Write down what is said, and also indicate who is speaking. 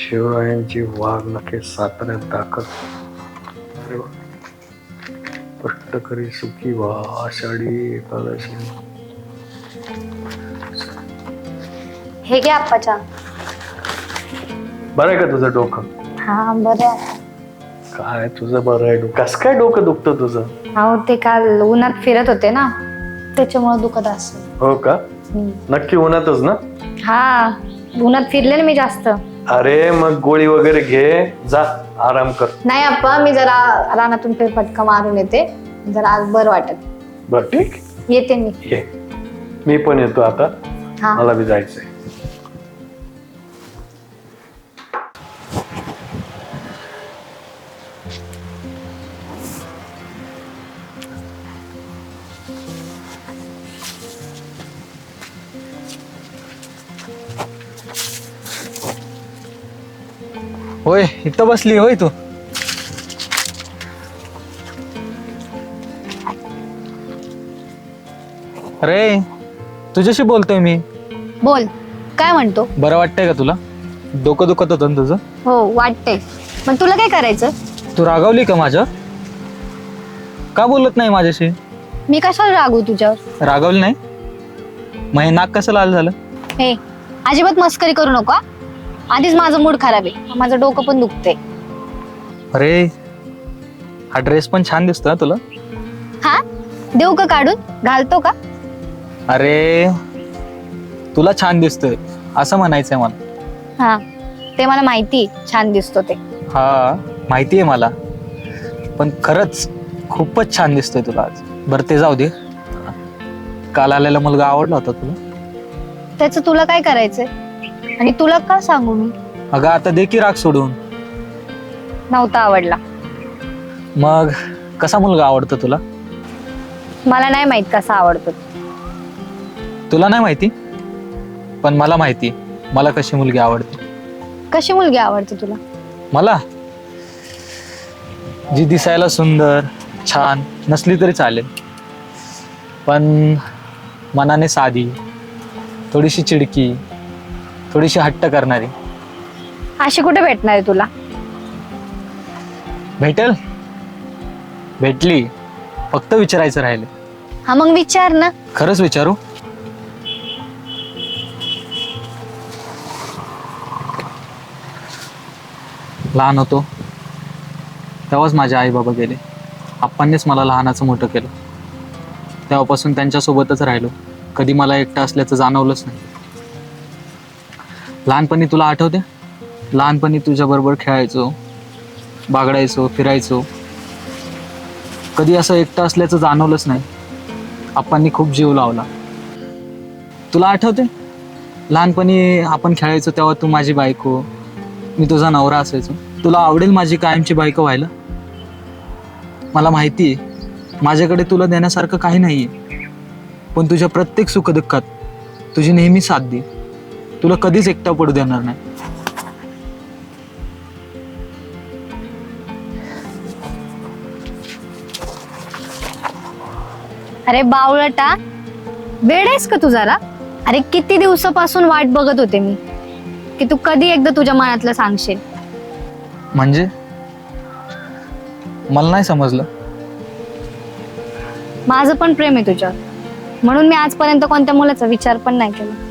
Speaker 1: शिवरायांची वाघ नखे साताऱ्यात दाखल. कष्टकरी सुखी वा आषाढी एकादशी.
Speaker 2: हे घे आप्पाच्या.
Speaker 1: बरं आहे का तुझं डोकं?
Speaker 2: हा बरं.
Speaker 1: काय तुझं बरं आहे डोकं? कसं काय डोकं दुखतं तुझं?
Speaker 2: अहो ते काल उन्हात फिरत होते ना त्याच्यामुळे दुखत असेल
Speaker 1: हो का?
Speaker 2: हम्म.
Speaker 1: नक्की उन्हातच ना?
Speaker 2: हा उन्हात फिरले ना मी जास्त.
Speaker 1: अरे मग गोळी वगैरे घे. जा आराम कर.
Speaker 2: नाही आप्पा मी जरा रानातून फेरफटका मारून येते. जरा आज बरं वाटत.
Speaker 1: बर ठीक
Speaker 2: येते मी.
Speaker 1: ये. मी पण येतो आता.
Speaker 2: हा.
Speaker 1: मला बी जायचंय.
Speaker 3: होय इथं बसली होय तू. अरे तुझ्याशी बोलतोय मी.
Speaker 2: बोल काय म्हणतो?
Speaker 3: बरं वाटतंय का तुला? डोकं दुखत होतं ना तुझं?
Speaker 2: हो वाटतंय. पण तुला काय करायचं
Speaker 3: तू रागावली का माझ्या का बोलत नाही माझ्याशी?
Speaker 2: मी कशाला रागू तुझ्यावर?
Speaker 3: रागावली नाही? मग हे नाक कसं लाल झालं?
Speaker 2: हे अजिबात मस्करी करू नको हा. आधीच माझं मूड खराब आहे. माझं डोकं पण दुखतंय.
Speaker 3: अरे हा ड्रेस पण छान दिसतो हा तुला?
Speaker 2: हा? देऊ का काढून? घालतो का?
Speaker 3: अरे तुला छान दिसतोय. असं म्हणायचंय मला.
Speaker 2: हा. ते मला माहिती छान दिसतो ते.
Speaker 3: हा माहिती आहे मला. पण खरंच खूपच छान दिसतोय तुला आज. बरं ते जाऊ दे. काल आलेला मुलगा आवडला होता तुला.
Speaker 2: त्याचं तुला काय करायचंय? आणि तुला का सांगू मी?
Speaker 3: अगं आता दे की राग सोडून.
Speaker 2: नव्हता आवडला.
Speaker 3: मग कसा मुलगा आवडतो तुला?
Speaker 2: मला नाही माहीत कसा आवडतो.
Speaker 3: तुला नाही माहिती? पण मला माहिती. मला कशी मुलगी आवडते?
Speaker 2: कशी मुलगी आवडते तुला?
Speaker 3: मला? जी दिसायला सुंदर छान नसली तरी चालेल. पण मनाने साधी थोडीशी चिडकी थोडीशी हट्ट करणारी.
Speaker 2: अशी कुठे भेटणार आहे तुला?
Speaker 3: भेटेल? भेटली फक्त विचारायचं राहिले.
Speaker 2: हा मग विचार ना.
Speaker 3: खरंच विचारू? लहान होतो. तेव्हाच माझे आई बाबा गेले. आप्पांनीच मला लहानाचं मोठं केलं. तेव्हापासून त्यांच्यासोबतच राहिलो. कधी मला एकटं असल्याचं जाणवलंच नाही. लहानपणी तुला आठवते? लहानपणी तुझ्याबरोबर खेळायचो बागडायचो फिरायचो. कधी असं एकटं असल्याचं जाणवलंच नाही. आप्पांनी खूप जीव लावला. तुला आठवते? लहानपणी आपण खेळायचो तेव्हा तू माझी बायको मी तुझा नवरा असायचो. तुला आवडेल माझी कायमची बायको व्हायला? मला माहिती आहे. माझ्याकडे तुला देण्यासारखं काही नाही आहे पण तुझ्या प्रत्येक सुखदुःखात तुझी नेहमी साथ दे. तुला कधीच एकटा पडू देणार नाही.
Speaker 2: अरे बावळटा वेळ आहेस का तू जरा? अरे किती दिवसापासून वाट बघत होते मी की तू कधी एकदा तुझ्या मनातलं सांगशील?
Speaker 3: म्हणजे? मला नाही समजलं.
Speaker 2: माझं पण प्रेम आहे तुझ्यावर. म्हणून मी आजपर्यंत कोणत्या मुलाचा विचार पण नाही केला.